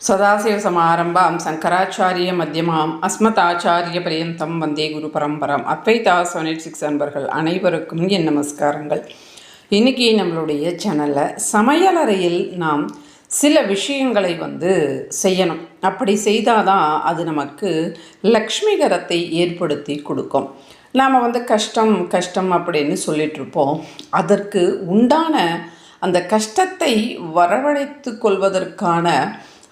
சதாசிவசமாரம்பாம் சங்கராச்சாரிய மத்தியமாம் அஸ்மதாச்சாரிய பரியந்தம் வந்தே குரு பரம்பரம் Advaita Sonet six அன்பர்கள் அனைவருக்கும் என் நமஸ்காரங்கள் இன்றைக்கி நம்மளுடைய சேனலில் சமையலறையில் நாம் சில விஷயங்களை வந்து செய்யணும் அப்படி செய்தால் தான் அது நமக்கு லக்ஷ்மிகரத்தை ஏற்படுத்தி கொடுக்கும் நாம் வந்து கஷ்டம் கஷ்டம் அப்படின்னு சொல்லிகிட்ருப்போம் அதற்கு உண்டான அந்த கஷ்டத்தை வரவழைத்து கொள்வதற்கான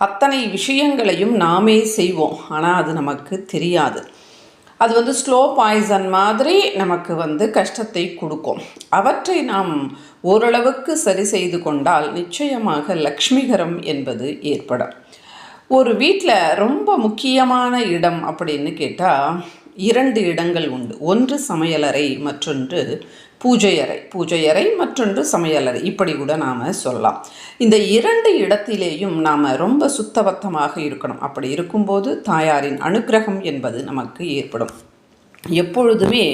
அத்தனை விஷயங்களையும் நாமே செய்வோம். ஆனால் அது நமக்கு தெரியாது. அது வந்து ஸ்லோ பாய்சன் மாதிரி நமக்கு வந்து கஷ்டத்தை கொடுக்கும். அவற்றை நாம் ஓரளவுக்கு சரி செய்து கொண்டால் நிச்சயமாக லக்ஷ்மிகரம் என்பது ஏற்படும். ஒரு வீட்டில் ரொம்ப முக்கியமான இடம் அப்படின்னு கேட்டால் இரண்டு இடங்கள் உண்டு. ஒன்று சமையலறை மற்றொன்று பூஜை அறை பூஜை அறை மற்றொன்று சமையலறை. இப்படி கூட நாம் சொல்லலாம். இந்த இரண்டு இடத்திலேயும் நாம் ரொம்ப சுத்தபத்தமாக இருக்கணும். அப்படி இருக்கும்போது தாயாரின் அனுகிரகம் என்பது நமக்கு ஏற்படும். எப்பொழுதுமே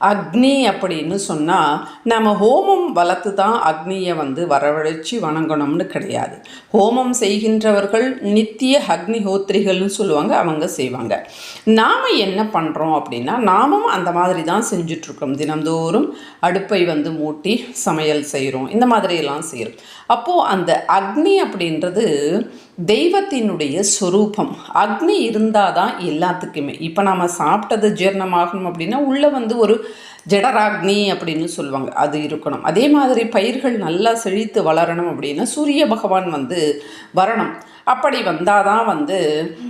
அக்னி அப்படின்னு சொன்னால் நம்ம ஹோமம் வளர்த்து தான் அக்னியை வந்து வரவழைச்சி வணங்கணும்னு கிடையாது. ஹோமம் செய்கின்றவர்கள் நித்திய அக்னிஹோத்திரிகள்னு சொல்லுவாங்க அவங்க செய்வாங்க. நாம் என்ன பண்ணுறோம் அப்படின்னா நாமும் அந்த மாதிரி தான் செஞ்சிட்ருக்கோம். தினந்தோறும் அடுப்பை வந்து மூட்டி சமையல் செய்கிறோம் இந்த மாதிரியெல்லாம் செய்கிறோம் அப்போது அந்த அக்னி அப்படின்றது தெய்வத்தினுடைய சொரூபம். அக்னி இருந்தால் தான் எல்லாத்துக்குமே. இப்போ நாம் சாப்பிட்டது ஜீரணமாகணும் அப்படின்னா உள்ளே வந்து ஒரு ஜடராக்னி அப்படின்னு சொல்லுவாங்க. அது இருக்கணும். அதே மாதிரி பயிர்கள் நல்லா செழித்து வளரணும் அப்படின்னா சூரிய பகவான் வந்து வரணும். அப்படி வந்தால் தான் வந்து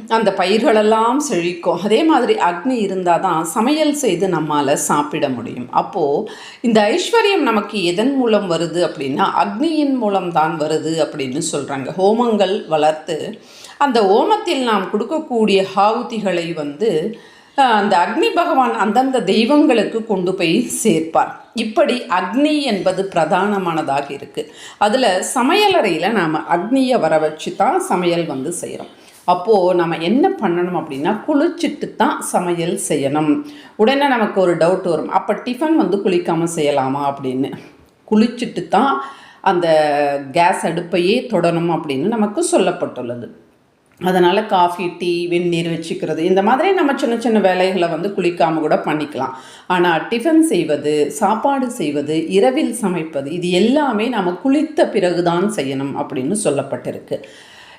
அந்த பயிர்களெல்லாம் செழிக்கும். அதே மாதிரி அக்னி இருந்தால் தான் சமையல் செய்து நம்மால் சாப்பிட முடியும். அப்போது இந்த ஐஸ்வர்யம் நமக்கு எதன் மூலம் வருது அப்படின்னா அக்னியின் மூலம் தான் வருது அப்படின்னு சொல்கிறாங்க ஹோமங்கள் வளர்த்து அந்த ஓமத்தில் நாம் கொடுக்கக்கூடிய ஹாவுதிகளை வந்து அந்த அக்னி பகவான் அந்தந்த தெய்வங்களுக்கு கொண்டு போய் சேர்ப்பார். இப்படி அக்னி என்பது பிரதானமானதாக இருக்குது அதில் சமையலறையில் நாம் அக்னியை வர வச்சு தான் சமையல் வந்து செய்கிறோம் அப்போது நம்ம என்ன பண்ணணும் அப்படின்னா குளிச்சுட்டு தான் சமையல் செய்யணும். உடனே நமக்கு ஒரு டவுட் வரும். அப்போ டிஃபன் வந்து குளிக்காமல் செய்யலாமா அப்படின்னு. குளிச்சுட்டு தான் அந்த கேஸ் அடுப்பையே தொடணும் அப்படின்னு நமக்கு சொல்லப்பட்டுள்ளது. அதனால் காஃபி டீ வெந்நீர் வச்சுக்கிறது. இந்த மாதிரி நம்ம சின்ன சின்ன வேலைகளை வந்து குளிக்காமல் கூட பண்ணிக்கலாம். ஆனால் டிஃபன் செய்வது சாப்பாடு செய்வது இரவில் சமைப்பது இது எல்லாமே நம்ம குளித்த பிறகுதான் செய்யணும் அப்படின்னு சொல்லப்பட்டிருக்கு.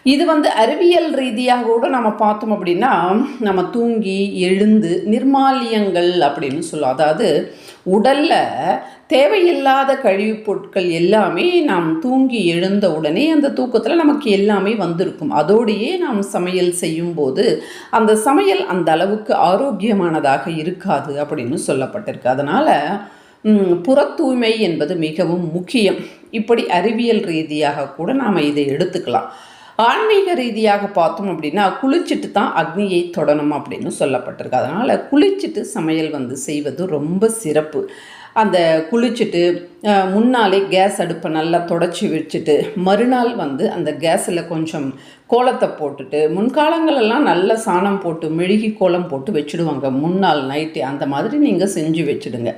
இது வந்து அறிவியல் ரீதியாக கூட நம்ம பார்த்தோம் அப்படின்னா நம்ம தூங்கி எழுந்து நிர்மாலியங்கள் அப்படின்னு சொல்லுவோம். அதாவது உடலில் தேவையில்லாத கழிவுப் பொருட்கள் எல்லாமே நாம் தூங்கி எழுந்த உடனே அந்த தூக்கத்தில் நமக்கு எல்லாமே வந்திருக்கும். அதோடையே நாம் சமையல் செய்யும்போது அந்த சமையல் அந்த அளவுக்கு ஆரோக்கியமானதாக இருக்காது அப்படின்னு சொல்லப்பட்டிருக்கு. அதனால் புற தூய்மை என்பது மிகவும் முக்கியம். இப்படி அறிவியல் ரீதியாக கூட நாம் இதை எடுத்துக்கலாம். ஆன்மீக ரீதியாக பார்த்தோம் அப்படின்னா குளிச்சுட்டு தான் அக்னியை தொடணும் அப்படின்னு சொல்லப்பட்டிருக்கு. அதனால் குளிச்சுட்டு சமையல் வந்து செய்வது ரொம்ப சிறப்பு. அந்த குளிச்சுட்டு முன்னாலே கேஸ் அடுப்பை நல்லா தொடச்சி வச்சுட்டு மறுநாள் வந்து அந்த கேஸில் கொஞ்சம் கோலத்தை போட்டுட்டு முன்காலங்களெல்லாம் நல்ல சாணம் போட்டு மெழுகி கோலம் போட்டு வச்சுடுவாங்க. முன்னாள் நைட்டு அந்த மாதிரி நீங்கள் செஞ்சு வச்சுடுங்க.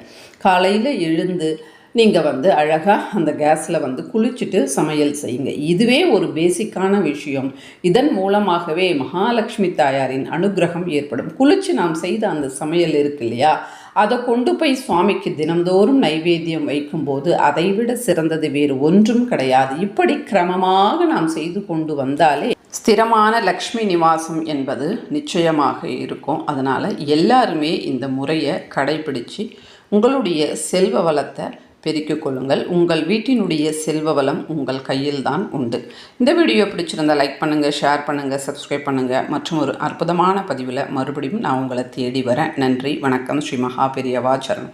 காலையில் எழுந்து நீங்கள் வந்து அழகாக அந்த கேஸில் வந்து குளிச்சுட்டு சமையல் செய்யுங்க. இதுவே ஒரு பேசிக்கான விஷயம். இதன் மூலமாகவே மகாலட்சுமி தாயாரின் அனுகிரகம் ஏற்படும். குளிச்சு நாம் செய்த அந்த சமையல் இருக்கு இல்லையா? அதை கொண்டு போய் சுவாமிக்கு தினந்தோறும் நைவேத்தியம் வைக்கும்போது அதைவிட சிறந்தது வேறு ஒன்றும் கிடையாது. இப்படி கிரமமாக நாம் செய்து கொண்டு வந்தாலே ஸ்திரமான லக்ஷ்மி நிவாசம் என்பது நிச்சயமாக இருக்கும். அதனால் எல்லாருமே இந்த முறையை கடைபிடித்து உங்களுடைய செல்வ வளத்தை பெருக்கிக் கொள்ளுங்கள். உங்கள் வீட்டினுடைய செல்வ வளம் உங்கள் கையில் தான் உண்டு. இந்த வீடியோ பிடிச்சிருந்தால் லைக் பண்ணுங்கள் ஷேர் பண்ணுங்கள் சப்ஸ்கிரைப் பண்ணுங்கள் மற்றும் ஒரு அற்புதமான பதிவில் மறுபடியும் நான் உங்களை தேடி வரேன். நன்றி வணக்கம். ஸ்ரீ மகா பெரியவா சரண்.